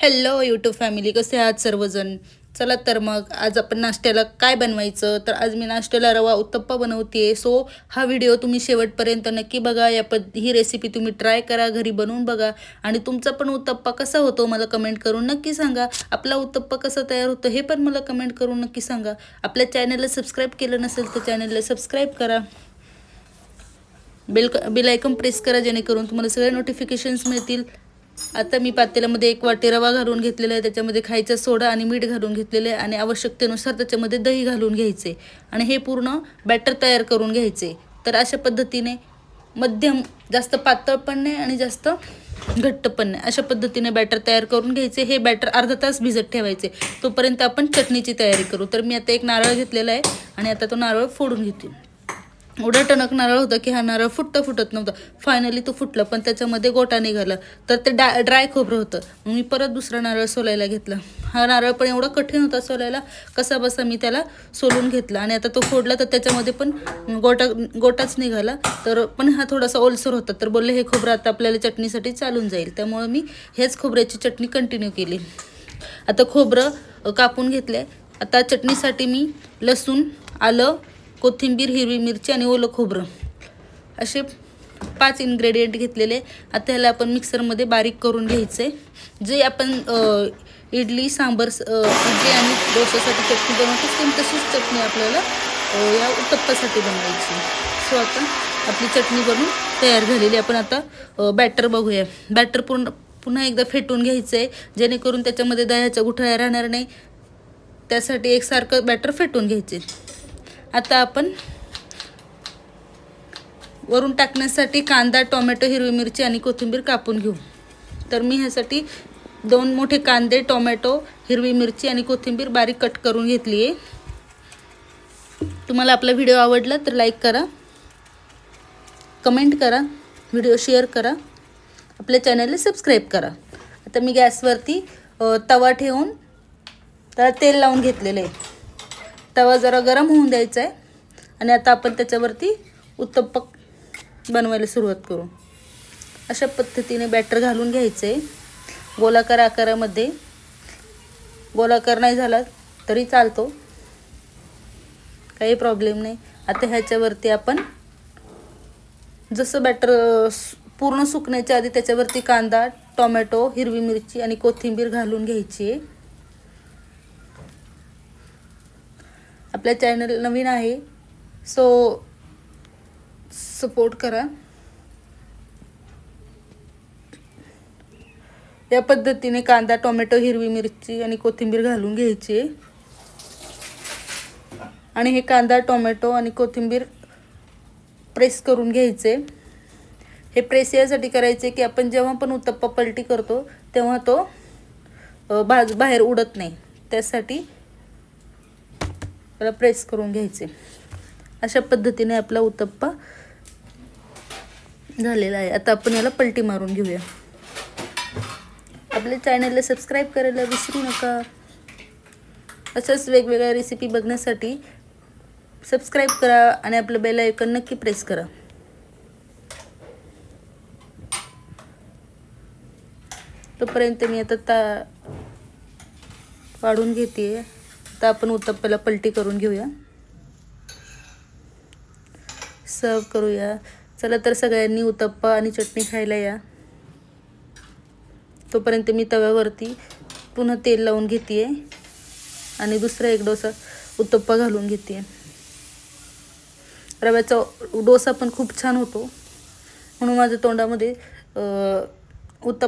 Hello YouTube family कसे आहात सर्वजण? चला तर मग आज आपण नाश्त्याला काय बनवायचं? तर आज मी नाश्त्याला रवा उत्तप्पा बनवते सो हा व्हिडिओ तुम्ही शेवटपर्यंत नक्की बघा. या पद ही रेसिपी तुम्ही ट्राय करा घरी बनवून बघा. आणि तुमचा पण उत्तप्पा कसा होतो मला कमेंट करून नक्की सांगा. आपला उत्तप्पा कसा तयार होतो हे पण मला कमेंट करून नक्की सांगा. आपल्या चॅनलला सबस्क्राईब केलं नसेल तर चॅनलला सबस्क्राईब करा. बेल बेल आयकॉन प्रेस करा जेणेकरून तुम्हाला सगळे नोटिफिकेशन्स मिळतील. आता मी पातेल्यामध्ये एक वाटी रवा घालून घेतलेला आहे. त्याच्यामध्ये खायचा सोडा आणि मीठ घालून घेतलेलं आहे. आणि आवश्यकतेनुसार त्याच्यामध्ये दही घालून घ्यायचे. आणि हे पूर्ण बॅटर तयार करून घ्यायचे. तर अशा पद्धतीने मध्यम जास्त पातळ पण नाही आणि जास्त घट्ट पण नाही. अशा पद्धतीने बॅटर तयार करून घ्यायचे. हे बॅटर अर्धा तास भिजत ठेवायचे. तोपर्यंत आपण चटणीची तयारी करू. तर मी आता एक नारळ घेतलेला आहे आणि आता तो नारळ फोडून घेते. एवढं टणक नारळ होता की हा नारळ फुटता फुटत नव्हता. फायनली तो फुटला पण त्याच्यामध्ये गोटा निघाला. तर ते डा ड्राय खोबरं होतं. मग मी परत दुसरा नारळ सोलायला घेतला. हा नारळ पण एवढा कठीण होता सोलायला कसा बसा मी त्याला सोलून घेतला. आणि आता तो फोडला तर त्याच्यामध्ये पण गोटा गोटाच निघाला. तर पण हा थोडासा ओलसर होता. तर बोलले हे खोबरं आता आपल्याला चटणीसाठी चालून जाईल. त्यामुळं मी हेच खोबऱ्याची चटणी कंटिन्यू केली. आता खोबरं कापून घेतले आता चटणीसाठी मी लसूण आलं कोथिंबीर हिरवी मिरची आणि ओलं खोबरं. असे पाच इन्ग्रेडियंट घेतलेले. आता ह्याला आपण मिक्सरमध्ये बारीक करून घ्यायचे जे आपण इडली सांबर इडली आणि डोसासाठी चटणी बनवतो सेम तशीच चटणी आपल्याला या उत्तप्पासाठी बनवायची. सो आता आपली चटणी बनून तयार झालेली. आपण आता बॅटर बघूया. बॅटर पूर्ण पुन्हा एकदा फेटून घ्यायचं आहे जेणेकरून त्याच्यामध्ये दह्याच्या गुठळ्या राहणार नाही. त्यासाठी एकसारखं बॅटर फेटून घ्यायचे. आता आपण वरून टाकण्यासाठी कांदा टोमॅटो हिरवी मिरची आणि कोथिंबीर कापून घेऊ. तर मी ह्यासाठी दोन मोठे कांदे टोमॅटो हिरवी मिरची आणि कोथिंबीर बारीक कट करून घेतली आहे. तुम्हाला आपला व्हिडिओ आवडला तर लाईक करा कमेंट करा व्हिडिओ शेअर करा आपल्या चॅनलला सबस्क्राईब करा. आता मी गॅसवरती तवा ठेवून त्याला तेल लावून घेतलेलं आहे. तवा जरा गरम होऊन द्यायचा आहे आणि आता आपण त्याच्यावरती उत्तप्पक बनवायला सुरुवात करू. अशा पद्धतीने बॅटर घालून घ्यायचं. आहे गोलाकार आकारामध्ये. गोलाकार नाही झाला तरी चालतो. काही प्रॉब्लेम नाही. आता ह्याच्यावरती आपण जसं बॅटर पूर्ण सुकण्याच्या आधी त्याच्यावरती कांदा टोमॅटो हिरवी मिरची आणि कोथिंबीर घालून घ्यायची. आहे आपल्या चॅनल नवीन आहे सो सपोर्ट करा. या पद्धतीने कांदा टोमॅटो हिरवी मिरची आणि कोथिंबीर घालून घ्यायची. आहे. आणि हे कांदा टोमॅटो आणि कोथिंबीर प्रेस करून घ्यायचे. हे प्रेस यासाठी करायचे की आपण जेव्हा पण उत्तप्पा पलटी करतो तेव्हा तो भाज बाहेर उडत नाही. त्यासाठी त्याला प्रेस करून घ्यायचे. अशा पद्धतीने आपला उत्तप्पा झालेला आहे. आता आपण याला पलटी मारून घेऊया. आपल्या चॅनलला सबस्क्राईब करायला विसरू नका. अशाच वेगवेगळ्या रेसिपी बघण्यासाठी सबस्क्राईब करा आणि आपलं बेल आयकन नक्की प्रेस करा. तोपर्यंत मी आता ता काढून घेते. तर आपण उत्तप्प्याला पलटी करून घेऊया. सर्व करूया. चला तर सगळ्यांनी उत्तप्पा आणि चटणी खायला या. तोपर्यंत मी तव्यावरती पुन्हा तेल लावून घेते आणि दुसरा एक डोसा उत्तप्पा घालून घेते रव्याचा डोसा पण खूप छान होतो. म्हणून माझ्या तोंडामध्ये अं, उत्तप्पा